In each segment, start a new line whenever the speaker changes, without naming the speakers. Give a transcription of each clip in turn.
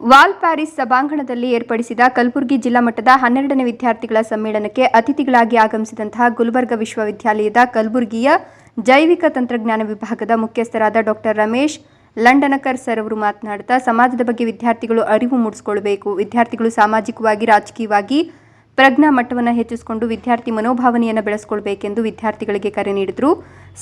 Wall Paris ಸಭಾಂಗಣದಲ್ಲಿ ಏರ್ಪಡಿಸಿದ ಕಲಬುರಗಿ ಜಿಲ್ಲಾ ಮಟ್ಟದ ಹನ್ನೆರಡನೇ ವಿದ್ಯಾರ್ಥಿಗಳ ಸಮ್ಮೇಳನಕ್ಕೆ ಅತಿಥಿಗಳಾಗಿ ಆಗಮಿಸಿದಂತಹ ಗುಲ್ಬರ್ಗ ವಿಶ್ವವಿದ್ಯಾಲಯದ ಕಲಬುರಗಿಯ ಜೈವಿಕ ತಂತ್ರಜ್ಞಾನ ವಿಭಾಗದ ಮುಖ್ಯಸ್ಥರಾದ ಡಾಕ್ಟರ್ ರಮೇಶ್, ಲಂಡನಕರ್ ಸರ್ ಅವರು ಮಾತನಾಡುತ್ತಾ, ಸಮಾಜದ ಬಗ್ಗೆ ವಿದ್ಯಾರ್ಥಿಗಳು ಅರಿವು ಮೂಡಿಸಿಕೊಳ್ಳಬೇಕು. ವಿದ್ಯಾರ್ಥಿಗಳು ಸಾಮಾಜಿಕವಾಗಿ, ರಾಜಕೀಯವಾಗಿ ಪ್ರಜ್ಞಾ ಮಟ್ಟವನ್ನು ಹೆಚ್ಚಿಸಿಕೊಂಡು ವಿದ್ಯಾರ್ಥಿ ಮನೋಭಾವನೆಯನ್ನು ಬೆಳೆಸಿಕೊಳ್ಬೇಕೆಂದು ವಿದ್ಯಾರ್ಥಿಗಳಿಗೆ ಕರೆ ನೀಡಿದರು.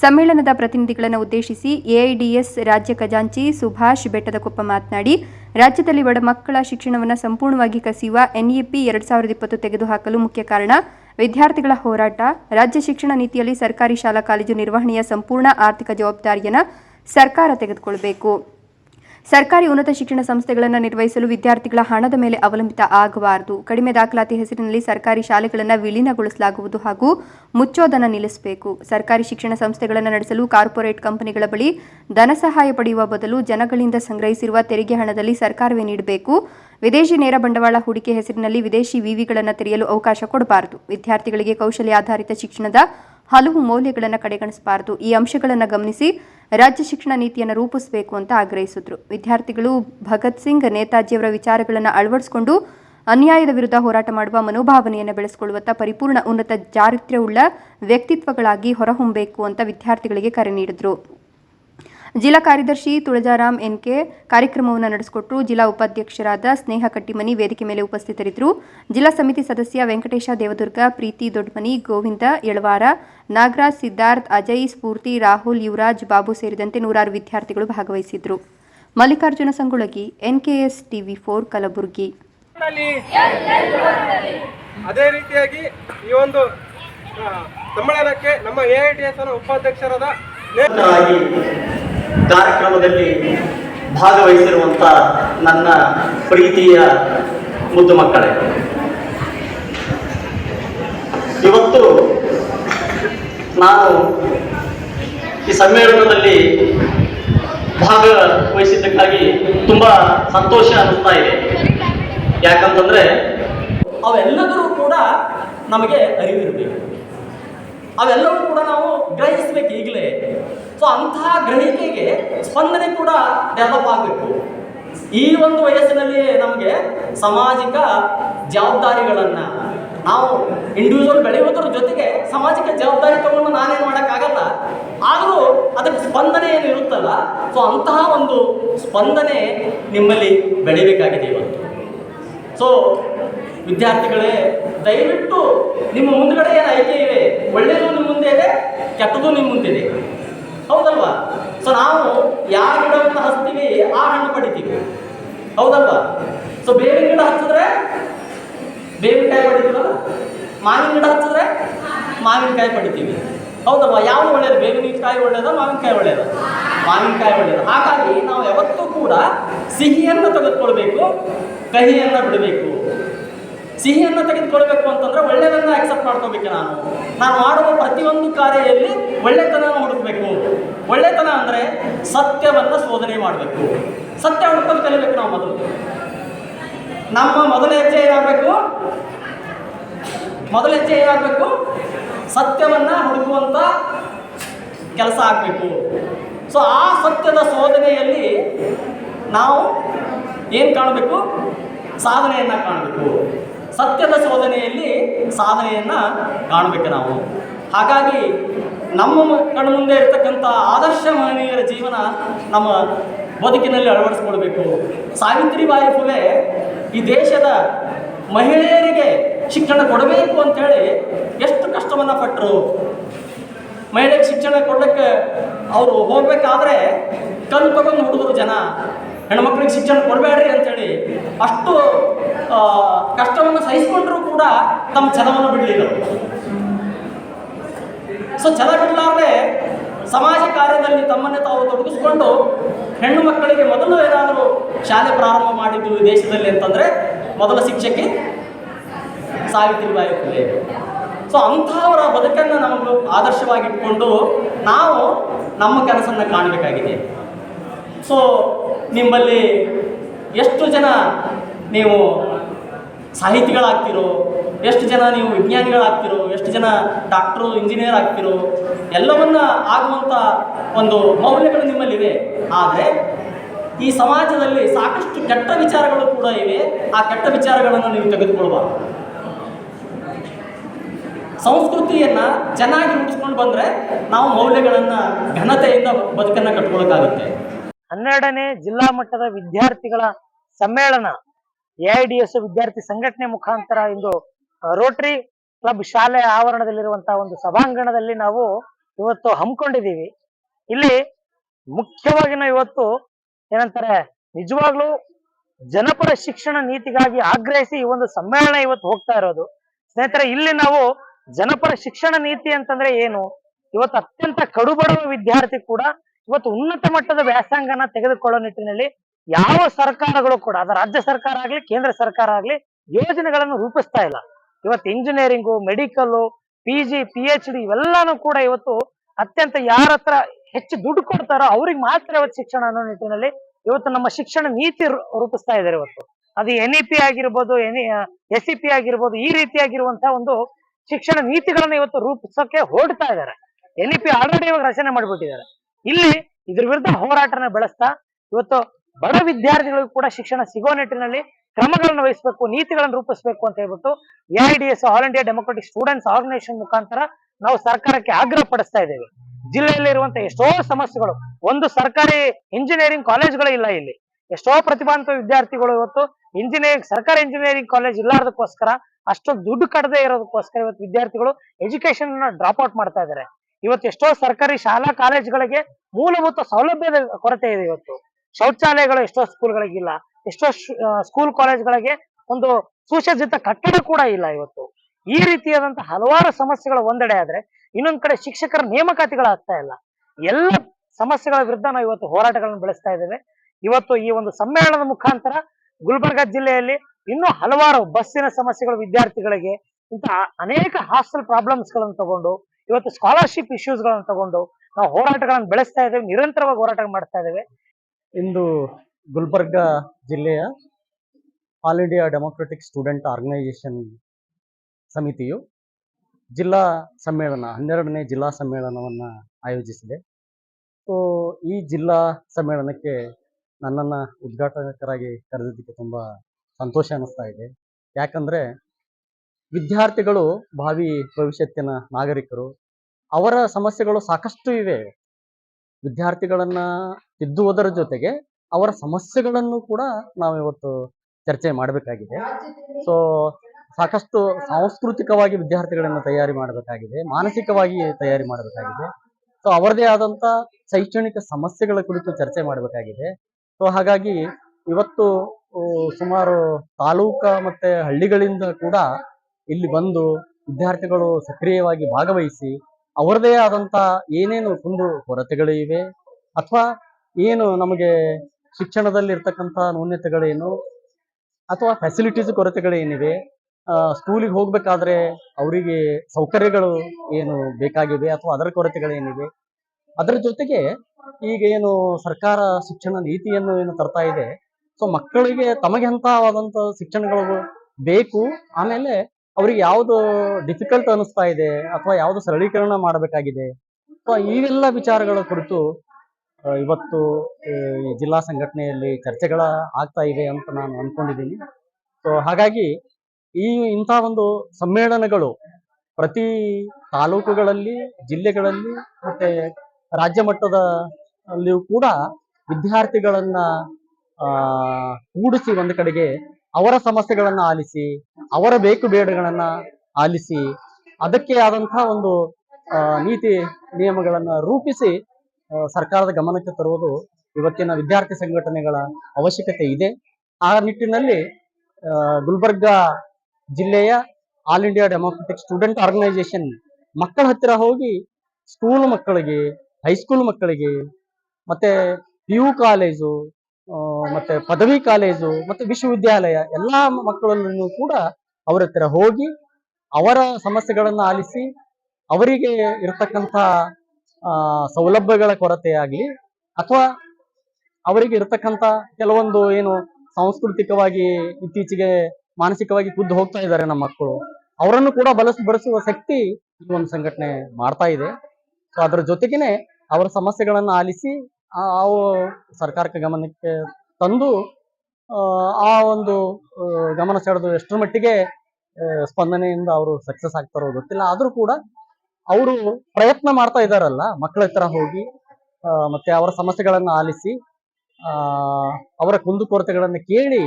ಸಮ್ಮೇಳನದ ಪ್ರತಿನಿಧಿಗಳನ್ನು ಉದ್ದೇಶಿಸಿ ಎಐಡಿಎಸ್ ರಾಜ್ಯ ಖಜಾಂಚಿ ಸುಭಾಷ್ ಬೆಟ್ಟದಕೊಪ್ಪ ಮಾತನಾಡಿ, ರಾಜ್ಯದಲ್ಲಿ ಬಡ ಮಕ್ಕಳ ಶಿಕ್ಷಣವನ್ನು ಸಂಪೂರ್ಣವಾಗಿ ಕಸಿಯುವ ಎನ್ಇಪಿ ಎರಡು ಸಾವಿರದ ಇಪ್ಪತ್ತು ತೆಗೆದುಹಾಕಲು ಮುಖ್ಯ ಕಾರಣ ವಿದ್ಯಾರ್ಥಿಗಳ ಹೋರಾಟ, ರಾಜ್ಯ ಶಿಕ್ಷಣ ನೀತಿಯಲ್ಲಿ ಸರ್ಕಾರಿ ಶಾಲಾ ಕಾಲೇಜು ನಿರ್ವಹಣೆಯ ಸಂಪೂರ್ಣ ಆರ್ಥಿಕ ಜವಾಬ್ದಾರಿಯನ್ನು ಸರ್ಕಾರ ತೆಗೆದುಕೊಳ್ಳಬೇಕು ಸರ್ಕಾರಿ ಉನ್ನತ ಶಿಕ್ಷಣ ಸಂಸ್ಥೆಗಳನ್ನು ನಿರ್ವಹಿಸಲು ವಿದ್ಯಾರ್ಥಿಗಳ ಹಣದ ಮೇಲೆ ಅವಲಂಬಿತ ಆಗಬಾರದು. ಕಡಿಮೆ ದಾಖಲಾತಿ ಹೆಸರಿನಲ್ಲಿ ಸರ್ಕಾರಿ ಶಾಲೆಗಳನ್ನು ವಿಲೀನಗೊಳಿಸಲಾಗುವುದು ಹಾಗೂ ಮುಚ್ಚೋದನ್ನು ನಿಲ್ಲಿಸಬೇಕು. ಸರ್ಕಾರಿ ಶಿಕ್ಷಣ ಸಂಸ್ಥೆಗಳನ್ನು ನಡೆಸಲು ಕಾರ್ಪೊರೇಟ್ ಕಂಪನಿಗಳ ಬಳಿ ಧನಸಹಾಯ ಪಡೆಯುವ ಬದಲು ಜನಗಳಿಂದ ಸಂಗ್ರಹಿಸಿರುವ ತೆರಿಗೆ ಹಣದಲ್ಲಿ ಸರ್ಕಾರವೇ ನೀಡಬೇಕು. ವಿದೇಶಿ ನೇರ ಬಂಡವಾಳ ಹೂಡಿಕೆ ಹೆಸರಿನಲ್ಲಿ ವಿದೇಶಿ ವಿವಿಗಳನ್ನು ತೆರೆಯಲು ಅವಕಾಶ ಕೊಡಬಾರದು. ವಿದ್ಯಾರ್ಥಿಗಳಿಗೆ ಕೌಶಲ್ಯ ಆಧಾರಿತ ಶಿಕ್ಷಣದ ಹಲವು ಮೌಲ್ಯಗಳನ್ನು ಕಡೆಗಣಿಸಬಾರದು. ಈ ಅಂಶಗಳನ್ನು ಗಮನಿಸಿ ರಾಜ್ಯ ಶಿಕ್ಷಣ ನೀತಿಯನ್ನು ರೂಪಿಸಬೇಕು ಅಂತ ಆಗ್ರಹಿಸಿದ್ರು. ವಿದ್ಯಾರ್ಥಿಗಳು ಭಗತ್ ಸಿಂಗ್ ನೇತಾಜಿಯವರ ವಿಚಾರಗಳನ್ನು ಅಳವಡಿಸಿಕೊಂಡು ಅನ್ಯಾಯದ ವಿರುದ್ಧ ಹೋರಾಟ ಮಾಡುವ ಮನೋಭಾವನೆಯನ್ನು ಬೆಳೆಸಿಕೊಳ್ಳುವತ್ತ ಪರಿಪೂರ್ಣ ಉನ್ನತ ಚಾರಿತ್ರ್ಯವುಳ್ಳ ವ್ಯಕ್ತಿತ್ವಗಳಾಗಿ ಹೊರಹೊಮ್ಮಬೇಕು ಅಂತ ವಿದ್ಯಾರ್ಥಿಗಳಿಗೆ ಕರೆ ನೀಡಿದರು. ಜಿಲ್ಲಾ ಕಾರ್ಯದರ್ಶಿ ತುಳಜಾರಾಮ್ ಎನ್ಕೆ ಕಾರ್ಯಕ್ರಮವನ್ನು ನಡೆಸಿಕೊಟ್ಟರು ಜಿಲ್ಲಾ ಉಪಾಧ್ಯಕ್ಷರಾದ ಸ್ನೇಹ ಕಟ್ಟಿಮನಿ ವೇದಿಕೆ ಮೇಲೆ ಉಪಸ್ಥಿತರಿದ್ದರು. ಜಿಲ್ಲಾ ಸಮಿತಿ ಸದಸ್ಯ ವೆಂಕಟೇಶ ದೇವದುರ್ಗ, ಪ್ರೀತಿ ದೊಡ್ಡಮನಿ ಗೋವಿಂದ ಯಳವಾರ ನಾಗರಾಜ್ ಸಿದ್ಧಾರ್ಥ್ ಅಜಯ್ ಸ್ಫೂರ್ತಿ ರಾಹುಲ್ ಯುವರಾಜ್ ಬಾಬು ಸೇರಿದಂತೆ ನೂರಾರು ವಿದ್ಯಾರ್ಥಿಗಳು ಭಾಗವಹಿಸಿದ್ರು. Mallikarjuna Sangulagi NKS TV for Kalaburagi.
ಅದೇ ರೀತಿಯಾಗಿ ಈ ಒಂದು ಸಮ್ಮೇಳನಕ್ಕೆ ನಮ್ಮ ಎ ಐ ಟಿ ಎಸ್ ಉಪಾಧ್ಯಕ್ಷರಾದ
ಕಾರ್ಯಕ್ರಮದಲ್ಲಿ ಭಾಗವಹಿಸಿರುವಂತ ನನ್ನ ಪ್ರೀತಿಯ ಮುದ್ದು ಮಕ್ಕಳೇ. ನಾನು ಈ ಸಮ್ಮೇಳನದಲ್ಲಿ ಭಾಗವಹಿಸಿದ್ದಕ್ಕಾಗಿ ತುಂಬಾ ಸಂತೋಷ ಅನ್ನಿಸ್ತಾ ಇದೆ. ಯಾಕಂತಂದ್ರೆ ಅವೆಲ್ಲದರೂ ಕೂಡ ನಮಗೆ ಅರಿವಿರಬೇಕು. ಅವೆಲ್ಲವೂ ಕೂಡ ನಾವು ಗ್ರಹಿಸಬೇಕು ಈಗಲೇ. ಸೊ ಅಂತಹ ಗ್ರಹಿಕೆಗೆ ಸ್ಪಂದನೆ ಕೂಡ ಡೆವಲಪ್ ಆಗಬೇಕು. ಈ ಒಂದು ವಯಸ್ಸಿನಲ್ಲಿ ನಮಗೆ ಸಾಮಾಜಿಕ ಜವಾಬ್ದಾರಿಗಳನ್ನು ನಾವು ಇಂಡಿವಿಜುವಲ್ ಬೆಳೆಯುವುದರ ಜೊತೆಗೆ ಸಮಾಜಕ್ಕೆ ಜವಾಬ್ದಾರಿ ತಗೊಂಡು ನಾನೇನು ಮಾಡೋಕ್ಕಾಗಲ್ಲ. ಆದರೂ ಅದಕ್ಕೆ ಸ್ಪಂದನೆ ಏನಿರುತ್ತಲ್ಲ ಸೊ ಅಂತಹ ಒಂದು ಸ್ಪಂದನೆ ನಿಮ್ಮಲ್ಲಿ ಬೆಳಿಬೇಕಾಗಿದೆ ಇವತ್ತು. ಸೊ ವಿದ್ಯಾರ್ಥಿಗಳೇ, ದಯವಿಟ್ಟು ನಿಮ್ಮ ಮುಂದ್ಗಡೆ ಏನು ಆಯ್ಕೆ ಇವೆ ಒಳ್ಳೆಯದು ನಿಮ್ಮ ಮುಂದೆ ಇದೆ ಕೆಟ್ಟದ್ದು ನಿಮ್ಮ ಮುಂದೆ ಇದೆ. ಹೌದಲ್ವಾ? ಸೊ ನಾವು ಯಾವ ಗಿಡವನ್ನು ಹಚ್ತೀವಿ, ಆ ಹಣ್ಣು ಪಡಿತೀವಿ. ಹೌದಲ್ವಾ? ಸೊ ಬೇರೆ ಗಿಡ ಹಚ್ಚಿದ್ರೆ ಬೇವಿನಕಾಯಿ ಪಡಿತೀವಲ್ಲ? ಮಾವಿನ ಗಿಡ ಹಚ್ಚಿದ್ರೆ ಮಾವಿನಕಾಯಿ ಪಡಿತೀವಿ. ಹೌದಮ್ಮ ಯಾವುದು ಒಳ್ಳೇದು? ಬೇವಿನಕಾಯಿ ಒಳ್ಳೆಯದ ಮಾವಿನಕಾಯಿ ಒಳ್ಳೆಯದ ಮಾವಿನಕಾಯಿ ಒಳ್ಳೆಯದು ಹಾಗಾಗಿ ನಾವು ಯಾವತ್ತೂ ಕೂಡ ಸಿಹಿಯನ್ನು ತೆಗೆದುಕೊಳ್ಬೇಕು, ಕಹಿಯನ್ನು ಬಿಡಬೇಕು. ಸಿಹಿಯನ್ನು ತೆಗೆದುಕೊಳ್ಬೇಕು ಅಂತಂದ್ರೆ ಒಳ್ಳೆಯದನ್ನ ಅಕ್ಸೆಪ್ಟ್ ಮಾಡ್ಕೋಬೇಕು ನಾನು. ನಾನು ಮಾಡುವ ಪ್ರತಿಯೊಂದು ಕಾರ್ಯದಲ್ಲಿ ಒಳ್ಳೆತನ ಹುಡುಕಬೇಕು. ಒಳ್ಳೆತನ ಅಂದರೆ ಸತ್ಯವನ್ನು ಶೋಧನೆ ಮಾಡಬೇಕು. ಸತ್ಯ ಹುಡ್ಕೊಂಡು ಕಲಿಬೇಕು ನಾವು ಮೊದಲು. ನಮ್ಮ ಮೊದಲ ಹೆಜ್ಜೆ ಏನಾಗಬೇಕು ಮೊದಲ ಹೆಜ್ಜೆ ಏನಾಗಬೇಕು ಸತ್ಯವನ್ನ ಹುಡುಕುವಂತ ಕೆಲಸ ಆಗಬೇಕು. ಸೊ ಆ ಸತ್ಯದ ಶೋಧನೆಯಲ್ಲಿ ನಾವು ಏನು ಕಾಣಬೇಕು? ಸಾಧನೆಯನ್ನು ಕಾಣಬೇಕು. ಸತ್ಯದ ಶೋಧನೆಯಲ್ಲಿ ಸಾಧನೆಯನ್ನು ಕಾಣಬೇಕು ನಾವು. ಹಾಗಾಗಿ ನಮ್ಮ ಕಣ್ಣು ಮುಂದೆ ಇರ್ತಕ್ಕಂಥ ಆದರ್ಶ ಮಹನೀಯರ ಜೀವನ ನಮ್ಮ ಬದುಕಿನಲ್ಲಿ ಅಳವಡಿಸ್ಕೊಳ್ಬೇಕು. ಸಾವಿತ್ರಿಬಾಯಿ ಫುಲೆ ಈ ದೇಶದ ಮಹಿಳೆಯರಿಗೆ ಶಿಕ್ಷಣ ಕೊಡಬೇಕು ಅಂತೇಳಿ ಎಷ್ಟು ಕಷ್ಟವನ್ನು ಪಟ್ಟರು ಮಹಿಳೆಗೆ ಶಿಕ್ಷಣ ಕೊಡಲಿಕ್ಕೆ ಅವರು ಹೋಗ್ಬೇಕಾದ್ರೆ ಕಲ್ಲು ತಗೊಂಡು ಹುಡುಗರು ಜನ. ಹೆಣ್ಮಕ್ಳಿಗೆ ಶಿಕ್ಷಣ ಕೊಡಬೇಡ್ರಿ ಅಂತೇಳಿ ಅಷ್ಟು ಕಷ್ಟವನ್ನು ಸಹಿಸಿಕೊಂಡ್ರು ಕೂಡ ತಮ್ಮ ಛಲವನ್ನು ಬಿಡಲಿಲ್ಲ. ಸೊ ಛಲ ಬಿಡಲಾರ್ದೆ ಸಮಾಜ ಕಾರ್ಯದಲ್ಲಿ ತಮ್ಮನ್ನೇ ತಾವು ತೊಡಗಿಸ್ಕೊಂಡು ಹೆಣ್ಣು ಮಕ್ಕಳಿಗೆ ಮೊದಲು ಏನಾದರೂ ಶಾಲೆ ಪ್ರಾರಂಭ ಮಾಡಿದ್ದು ದೇಶದಲ್ಲಿ ಅಂತಂದರೆ ಮೊದಲ ಶಿಕ್ಷಕಿ ಸಾವಿತ್ರಿಬಾಯಿ ಫುಲೆ ಸೊ ಅಂಥವರ ಬದುಕನ್ನು ನಮಗೆ ಆದರ್ಶವಾಗಿಟ್ಕೊಂಡು ನಾವು ನಮ್ಮ ಕನಸನ್ನು ಕಾಣಬೇಕಾಗಿದೆ. ಸೊ ನಿಮ್ಮಲ್ಲಿ ಎಷ್ಟು ಜನ ನೀವು ಸಾಹಿತಿಗಳಾಗ್ತಿರೋ, ಎಷ್ಟು ಜನ ನೀವು ವಿಜ್ಞಾನಿಗಳಾಗ್ತಿರೋ, ಎಷ್ಟು ಜನ ಡಾಕ್ಟ್ರು, ಇಂಜಿನಿಯರ್ ಆಗ್ತಿರೋ, ಎಲ್ಲವನ್ನ ಆಗುವಂಥ ಒಂದು ಮೌಲ್ಯಗಳು ನಿಮ್ಮಲ್ಲಿವೆ. ಆದರೆ
ಈ ಸಮಾಜದಲ್ಲಿ ಸಾಕಷ್ಟು ಕೆಟ್ಟ ವಿಚಾರಗಳು ಕೂಡ ಇವೆ. ಆ ಕೆಟ್ಟ ವಿಚಾರಗಳನ್ನು ನೀವು ತೆಗೆದುಕೊಳ್ಬಾರ್ದು. ಸಂಸ್ಕೃತಿಯನ್ನ ಚೆನ್ನಾಗಿ ರೂಢಿಸ್ಕೊಂಡು ಬಂದ್ರೆ ನಾವು ಮೌಲ್ಯಗಳನ್ನ ಘನತೆಯಿಂದ ಬದುಕನ್ನ ಕಟ್ಕೊಳ್ಳೋಕ್ಕಾಗುತ್ತೆ
ಹನ್ನೆರಡನೇ ಜಿಲ್ಲಾ ಮಟ್ಟದ ವಿದ್ಯಾರ್ಥಿಗಳ ಸಮ್ಮೇಳನ ಎಐಡಿಎಸ್ ವಿದ್ಯಾರ್ಥಿ ಸಂಘಟನೆ ಮುಖಾಂತರ ಇಂದು ರೋಟರಿ ಕ್ಲಬ್ ಶಾಲೆ ಆವರಣದಲ್ಲಿರುವಂತಹ ಒಂದು ಸಭಾಂಗಣದಲ್ಲಿ ನಾವು ಇವತ್ತು ಹಮ್ಮಿಕೊಂಡಿದ್ದೀವಿ. ಇಲ್ಲಿ ಮುಖ್ಯವಾಗಿ ನಾವು ಇವತ್ತು ಏನಂತಾರೆ, ನಿಜವಾಗ್ಲೂ ಜನಪರ ಶಿಕ್ಷಣ ನೀತಿಗಾಗಿ ಆಗ್ರಹಿಸಿ ಈ ಒಂದು ಸಮ್ಮೇಳನ ಇವತ್ತು ಹೋಗ್ತಾ ಇರೋದು. ಸ್ನೇಹಿತರೆ, ಇಲ್ಲಿ ನಾವು ಜನಪರ ಶಿಕ್ಷಣ ನೀತಿ ಅಂತಂದ್ರೆ ಏನು? ಇವತ್ತು ಅತ್ಯಂತ ಕಡುಬಡವ ವಿದ್ಯಾರ್ಥಿ ಕೂಡ ಇವತ್ತು ಉನ್ನತ ಮಟ್ಟದ ವ್ಯಾಸಂಗನ ತೆಗೆದುಕೊಳ್ಳೋ ನಿಟ್ಟಿನಲ್ಲಿ ಯಾವ ಸರ್ಕಾರಗಳು ಕೂಡ, ಅದ ರಾಜ್ಯ ಸರ್ಕಾರ ಆಗ್ಲಿ, ಕೇಂದ್ರ ಸರ್ಕಾರ ಆಗ್ಲಿ ಯೋಜನೆಗಳನ್ನು ರೂಪಿಸ್ತಾ ಇಲ್ಲ. ಇವತ್ತು engineering medical P G P H D ಇವೆಲ್ಲಾನು ಕೂಡ ಇವತ್ತು ಅತ್ಯಂತ ಯಾರ ಹತ್ರ ಹೆಚ್ಚು ದುಡ್ಡು ಕೊಡ್ತಾರೋ ಅವ್ರಿಗೆ ಮಾತ್ರ ಇವತ್ತು ಶಿಕ್ಷಣ ಅನ್ನೋ ನಿಟ್ಟಿನಲ್ಲಿ ಇವತ್ತು ನಮ್ಮ ಶಿಕ್ಷಣ ನೀತಿ ರೂಪಿಸ್ತಾ ಇದ್ದಾರೆ ಇವತ್ತು. ಅದು ಎನ್ ಇ ಪಿ ಆಗಿರ್ಬೋದು ಎನ್ ಎಸ್ ಸಿ ಪಿ ಆಗಿರ್ಬೋದು ಈ ರೀತಿಯಾಗಿರುವಂತಹ ಒಂದು ಶಿಕ್ಷಣ ನೀತಿಗಳನ್ನ ಇವತ್ತು ರೂಪಿಸೋಕೆ ಹೊರಡ್ತಾ ಇದ್ದಾರೆ. ಎನ್ ಇ ಪಿ ಆಲ್ರೆಡಿ ಇವಾಗ ರಚನೆ ಮಾಡಿಬಿಟ್ಟಿದ್ದಾರೆ. ಇಲ್ಲಿ ಇದ್ರ ವಿರುದ್ಧ ಹೋರಾಟನ ಬೆಳೆಸ್ತಾ ಇವತ್ತು ಬಡ ವಿದ್ಯಾರ್ಥಿಗಳಿಗೂ ಕೂಡ ಶಿಕ್ಷಣ ಸಿಗೋ ನಿಟ್ಟಿನಲ್ಲಿ ಕ್ರಮಗಳನ್ನು ವಹಿಸಬೇಕು, ನೀತಿಗಳನ್ನು ರೂಪಿಸಬೇಕು ಅಂತ ಹೇಳ್ಬಿಟ್ಟು AIDS all India democratic students organisation ಮುಖಾಂತರ ನಾವು ಸರ್ಕಾರಕ್ಕೆ ಆಗ್ರಹ ಪಡಿಸ್ತಾ ಇದ್ದೇವೆ. ಜಿಲ್ಲೆಯಲ್ಲಿರುವಂತಹ ಎಷ್ಟೋ ಸಮಸ್ಯೆಗಳು, ಒಂದು ಸರ್ಕಾರಿ ಇಂಜಿನಿಯರಿಂಗ್ ಕಾಲೇಜ್ಗಳು ಇಲ್ಲ ಇಲ್ಲಿ. ಎಷ್ಟೋ ಪ್ರತಿಭಾವಂತ ವಿದ್ಯಾರ್ಥಿಗಳು ಇವತ್ತು ಇಂಜಿನಿಯರಿಂಗ್ ಸರ್ಕಾರಿ ಇಂಜಿನಿಯರಿಂಗ್ ಕಾಲೇಜ್ ಇಲ್ಲಾರ್ದಕ್ಕೋಸ್ಕರ ಅಷ್ಟೊಂದು ದುಡ್ಡು ಕಟ್ಟದೆ ಇರೋದಕ್ಕೋಸ್ಕರ ಇವತ್ತು ವಿದ್ಯಾರ್ಥಿಗಳು ಎಜುಕೇಶನ್ ಡ್ರಾಪ್ ಔಟ್ ಮಾಡ್ತಾ ಇದ್ದಾರೆ. ಇವತ್ತು ಎಷ್ಟೋ ಸರ್ಕಾರಿ ಶಾಲಾ ಕಾಲೇಜುಗಳಿಗೆ ಮೂಲಭೂತ ಸೌಲಭ್ಯದ ಕೊರತೆ ಇದೆ ಇವತ್ತು. ಶೌಚಾಲಯಗಳು ಎಷ್ಟೋ ಸ್ಕೂಲ್ಗಳಿಗಿಲ್ಲ ಎಷ್ಟೋ ಸ್ಕೂಲ್ ಕಾಲೇಜ್ಗಳಿಗೆ ಒಂದು ಸುಸಜ್ಜಿತ ಕಟ್ಟಡ ಕೂಡ ಇಲ್ಲ ಇವತ್ತು. ಈ ರೀತಿಯಾದಂತಹ ಹಲವಾರು ಸಮಸ್ಯೆಗಳು ಒಂದೆಡೆ ಆದ್ರೆ ಇನ್ನೊಂದ್ ಕಡೆ ಶಿಕ್ಷಕರ ನೇಮಕಾತಿಗಳಾಗ್ತಾ ಇಲ್ಲ. ಎಲ್ಲ ಸಮಸ್ಯೆಗಳ ವಿರುದ್ಧ ನಾವು ಇವತ್ತು ಹೋರಾಟಗಳನ್ನು ಬೆಳೆಸ್ತಾ ಇದ್ದೇವೆ. ಇವತ್ತು ಈ ಒಂದು ಸಮ್ಮೇಳನದ ಮುಖಾಂತರ ಗುಲ್ಬರ್ಗ ಜಿಲ್ಲೆಯಲ್ಲಿ ಇನ್ನೂ ಹಲವಾರು ಬಸ್ಸಿನ ಸಮಸ್ಯೆಗಳು ವಿದ್ಯಾರ್ಥಿಗಳಿಗೆ ಇಂತಹ ಅನೇಕ ಹಾಸ್ಟೆಲ್ ಪ್ರಾಬ್ಲಮ್ಸ್ಗಳನ್ನು ತಗೊಂಡು, ಇವತ್ತು ಸ್ಕಾಲರ್ಶಿಪ್ ಇಶ್ಯೂಸ್ಗಳನ್ನು ತಗೊಂಡು ನಾವು ಹೋರಾಟಗಳನ್ನು ಬೆಳೆಸ್ತಾ ಇದ್ದೇವೆ, ನಿರಂತರವಾಗಿ ಹೋರಾಟ ಮಾಡ್ತಾ ಇದ್ದೇವೆ.
ಇಂದು ಗುಲ್ಬರ್ಗ ಜಿಲ್ಲೆಯ all India democratic student organisation ಸಮಿತಿಯು ಜಿಲ್ಲಾ ಸಮ್ಮೇಳನ, ಹನ್ನೆರಡನೇ ಜಿಲ್ಲಾ ಸಮ್ಮೇಳನವನ್ನು ಆಯೋಜಿಸಿದೆ. ಸೊ ಈ ಜಿಲ್ಲಾ ಸಮ್ಮೇಳನಕ್ಕೆ ನನ್ನನ್ನು ಉದ್ಘಾಟಕರಾಗಿ ಕರೆದಿದ್ದಕ್ಕೆ ತುಂಬ ಸಂತೋಷ ಅನ್ನಿಸ್ತಾ ಇದೆ. ಯಾಕಂದರೆ ವಿದ್ಯಾರ್ಥಿಗಳು ಭಾವಿ ಭವಿಷ್ಯತ್ತಿನ ನಾಗರಿಕರು, ಅವರ ಸಮಸ್ಯೆಗಳು ಸಾಕಷ್ಟು ಇವೆ. ವಿದ್ಯಾರ್ಥಿಗಳನ್ನ ತಿದ್ದುವುದರ ಜೊತೆಗೆ ಅವರ ಸಮಸ್ಯೆಗಳನ್ನು ಕೂಡ ನಾವು ಇವತ್ತು ಚರ್ಚೆ ಮಾಡಬೇಕಾಗಿದೆ. ಸೊ ಸಾಕಷ್ಟು ಸಾಂಸ್ಕೃತಿಕವಾಗಿ ವಿದ್ಯಾರ್ಥಿಗಳನ್ನು ತಯಾರಿ ಮಾಡಬೇಕಾಗಿದೆ, ಮಾನಸಿಕವಾಗಿ ತಯಾರಿ ಮಾಡಬೇಕಾಗಿದೆ. ಸೊ ಅವರದೇ ಆದಂತ ಶೈಕ್ಷಣಿಕ ಸಮಸ್ಯೆಗಳ ಕುರಿತು ಚರ್ಚೆ ಮಾಡಬೇಕಾಗಿದೆ. ಸೊ ಹಾಗಾಗಿ ಇವತ್ತು ಸುಮಾರು ತಾಲೂಕ ಮತ್ತೆ ಹಳ್ಳಿಗಳಿಂದ ಕೂಡ ಇಲ್ಲಿ ಬಂದು ವಿದ್ಯಾರ್ಥಿಗಳು ಸಕ್ರಿಯವಾಗಿ ಭಾಗವಹಿಸಿ ಅವರದೇ ಆದಂತ ಏನೇನು ಕುಂದು ಕೊರತೆಗಳಿವೆ ಅಥವಾ ಏನು ನಮಗೆ ಶಿಕ್ಷಣದಲ್ಲಿ ಇರ್ತಕ್ಕಂಥ ನ್ಯೂನ್ಯತೆಗಳೇನು ಅಥವಾ ಫೆಸಿಲಿಟೀಸ್ ಕೊರತೆಗಳೇನಿವೆ ಸ್ಕೂಲಿಗೆ ಹೋಗ್ಬೇಕಾದ್ರೆ ಅವರಿಗೆ ಸೌಕರ್ಯಗಳು ಏನು ಬೇಕಾಗಿವೆ ಅಥವಾ ಅದರ ಕೊರತೆಗಳೇನಿವೆ, ಅದರ ಜೊತೆಗೆ ಈಗ ಏನು ಸರ್ಕಾರ ಶಿಕ್ಷಣ ನೀತಿಯನ್ನು ಏನು ತರ್ತಾ ಇದೆ ಸೊ ಮಕ್ಕಳಿಗೆ ತಮಗೆ ಹಂತವಾದಂತ ಶಿಕ್ಷಣಗಳು ಬೇಕು, ಆಮೇಲೆ ಅವ್ರಿಗೆ ಯಾವುದು ಡಿಫಿಕಲ್ಟ್ ಅನಿಸ್ತಾ ಇದೆ ಅಥವಾ ಯಾವುದು ಸರಳೀಕರಣ ಮಾಡಬೇಕಾಗಿದೆ. ಸೊ ಇವೆಲ್ಲ ವಿಚಾರಗಳ ಕುರಿತು ಇವತ್ತು ಜಿಲ್ಲಾ ಸಂಘಟನೆಯಲ್ಲಿ ಚರ್ಚೆಗಳ ಆಗ್ತಾ ಇವೆ ಅಂತ ನಾನು ಅನ್ಕೊಂಡಿದ್ದೀನಿ. ಸೊ ಹಾಗಾಗಿ ಈ ಇಂಥ ಒಂದು ಸಮ್ಮೇಳನಗಳು ಪ್ರತಿ ತಾಲೂಕುಗಳಲ್ಲಿ, ಜಿಲ್ಲೆಗಳಲ್ಲಿ ಮತ್ತೆ ರಾಜ್ಯ ಮಟ್ಟದ ಅಲ್ಲಿಯೂ ಕೂಡ ವಿದ್ಯಾರ್ಥಿಗಳನ್ನ ಆ, ಕೂಡಿಸಿ ಒಂದು ಕಡೆಗೆ ಅವರ ಸಮಸ್ಯೆಗಳನ್ನ ಆಲಿಸಿ, ಅವರ ಬೇಕು ಬೇಡಗಳನ್ನ ಆಲಿಸಿ, ಅದಕ್ಕೆ ಆದಂತಹ ಒಂದು ನೀತಿ ನಿಯಮಗಳನ್ನ ರೂಪಿಸಿ ಸರ್ಕಾರದ ಗಮನಕ್ಕೆ ತರುವುದು ಇವತ್ತಿನ ವಿದ್ಯಾರ್ಥಿ ಸಂಘಟನೆಗಳ ಅವಶ್ಯಕತೆ ಇದೆ. ಆ ನಿಟ್ಟಿನಲ್ಲಿ ಗುಲ್ಬರ್ಗಾ ಜಿಲ್ಲೆಯ all India democratic student organisation ಮಕ್ಕಳ ಹತ್ತಿರ ಹೋಗಿ ಸ್ಕೂಲ್ ಮಕ್ಕಳಿಗೆ, ಹೈಸ್ಕೂಲ್ ಮಕ್ಕಳಿಗೆ, ಮತ್ತೆ ಪಿ ಯು ಕಾಲೇಜು ಮತ್ತೆ ಪದವಿ ಕಾಲೇಜು ಮತ್ತೆ ವಿಶ್ವವಿದ್ಯಾಲಯ ಎಲ್ಲಾ ಮಕ್ಕಳನ್ನು ಕೂಡ ಅವರ ಹತ್ರ ಹೋಗಿ ಅವರ ಸಮಸ್ಯೆಗಳನ್ನ ಆಲಿಸಿ ಅವರಿಗೆ ಇರತಕ್ಕಂಥ ಆ, ಸೌಲಭ್ಯಗಳ ಕೊರತೆ ಆಗಲಿ ಅಥವಾ ಅವರಿಗೆ ಇರತಕ್ಕಂಥ ಕೆಲವೊಂದು ಏನು ಸಾಂಸ್ಕೃತಿಕವಾಗಿ ಇತ್ತೀಚೆಗೆ ಮಾನಸಿಕವಾಗಿ ಕುದ್ದು ಹೋಗ್ತಾ ಇದ್ದಾರೆ ನಮ್ಮ ಮಕ್ಕಳು. ಅವರನ್ನು ಕೂಡ ಬಲಸ್ ಬಳಸುವ ಶಕ್ತಿ ಈ ಒಂದು ಸಂಘಟನೆ ಮಾಡ್ತಾ ಇದೆ. ಸೊ ಅದರ ಜೊತೆಗೇನೆ ಅವರ ಸಮಸ್ಯೆಗಳನ್ನ ಆಲಿಸಿ ಅವು ಸರ್ಕಾರಕ್ಕೆ ಗಮನಕ್ಕೆ ತಂದು ಆ, ಒಂದು ಗಮನ ಸೆಳೆದು ಎಷ್ಟರ ಮಟ್ಟಿಗೆ ಸ್ಪಂದನೆಯಿಂದ ಅವರು ಸಕ್ಸಸ್ ಆಗ್ತಾರೋ ಗೊತ್ತಿಲ್ಲ. ಆದರೂ ಕೂಡ ಅವರು ಪ್ರಯತ್ನ ಮಾಡ್ತಾ ಇದ್ದಾರಲ್ಲ ಮಕ್ಕಳ ಹತ್ರ ಹೋಗಿ ಮತ್ತೆ ಅವರ ಸಮಸ್ಯೆಗಳನ್ನು ಆಲಿಸಿ ಅವರ ಕುಂದುಕೊರತೆಗಳನ್ನು ಕೇಳಿ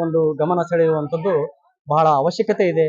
ಒಂದು ಗಮನ ಸೆಳೆಯುವಂಥದ್ದು ಬಹಳ ಅವಶ್ಯಕತೆ ಇದೆ.